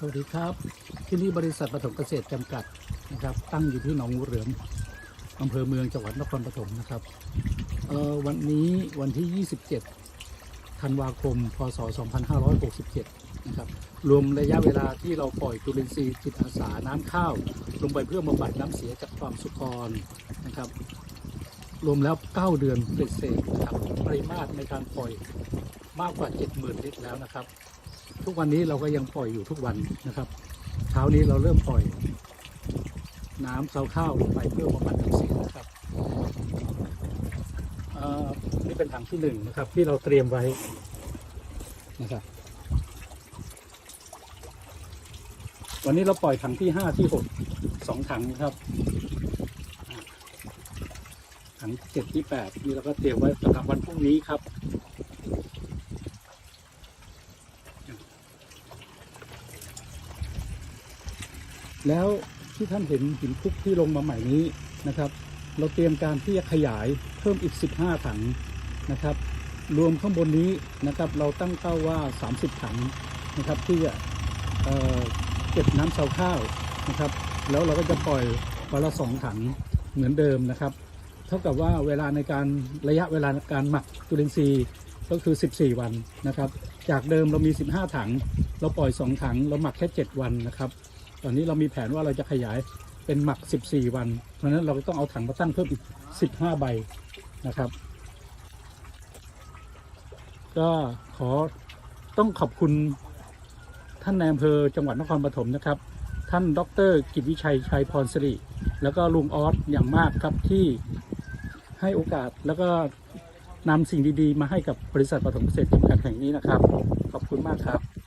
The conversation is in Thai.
สวัสดีครับ ที่นี่บริษัทปฐมเกษตรจำกัดนะครับ ตั้งอยู่ที่หนองงูเหลือมอำเภอเมืองจังหวัดนครปฐมนะครับวันนี้วันที่ 27 ธันวาคม พศ 2567 นะครับ รวมระยะเวลาที่เราปล่อยจุลินทรีย์จิตอาสาน้ำข้าว ลงไปเพื่อบำบัดน้ำเสียจากความสุกรนะครับ รวมแล้ว 9 เดือนเป็นเศษนะครับปริมาตรในการปล่อยมากกว่า 70,000 ลิตรแล้วนะครับ ทุกวันนี้เราก็ยังปล่อยอยู่ทุกวันนะครับ เช้านี้เราเริ่มปล่อย น้ำเซาข้าวลงไปเพื่อบำบัดน้ำเสียนะครับนี่เป็นถังที่หนึ่งนะครับ ที่เราเตรียมไว้นะครับ วันนี้เราปล่อยถังที่ห้าที่หกสองถังนะครับถังเจ็ดที่แปดนี่เราก็เตรียมไว้สำหรับวันพรุ่งนี้ครับ แล้วที่ท่านเห็นหินคุกที่ลงมาใหม่นี้นะครับ เราเตรียมการที่จะขยายเพิ่มอีก 15 ถังนะครับ รวมข้างบนนี้นะครับเราตั้งเป้าว่า 30 ถังนะครับที่จะเอ่อเก็บน้ำเสาข้าวนะครับ แล้วเราก็จะปล่อยวันละสองถังเหมือนเดิมนะครับ เท่ากับว่าเวลาในการระยะเวลาการหมักจุลินทรีย์ก็คือ 14 วันนะครับ จากเดิมเรามี 15 ถัง เราปล่อย 2 ถัง เราหมักแค่ 7 วันนะครับ ตอนนี้เรามีแผนว่าเราจะขยายเป็นหมัก 14 วัน เพราะนั้นเราก็ต้องเอาถังมาตั้งเพิ่มอีก 15 ใบนะครับ ก็ขอต้องขอบคุณท่านนายอำเภอจังหวัดนครปฐมนะครับ ท่านดรกิตวิชัยชัยพรสิริแล้วก็ลุงออสอย่างมากครับที่ให้โอกาสแล้วก็นำสิ่งดีๆ มาให้กับบริษัทปฐมเกษตรจำกัดแห่งนี้นะครับ ขอบคุณมากครับ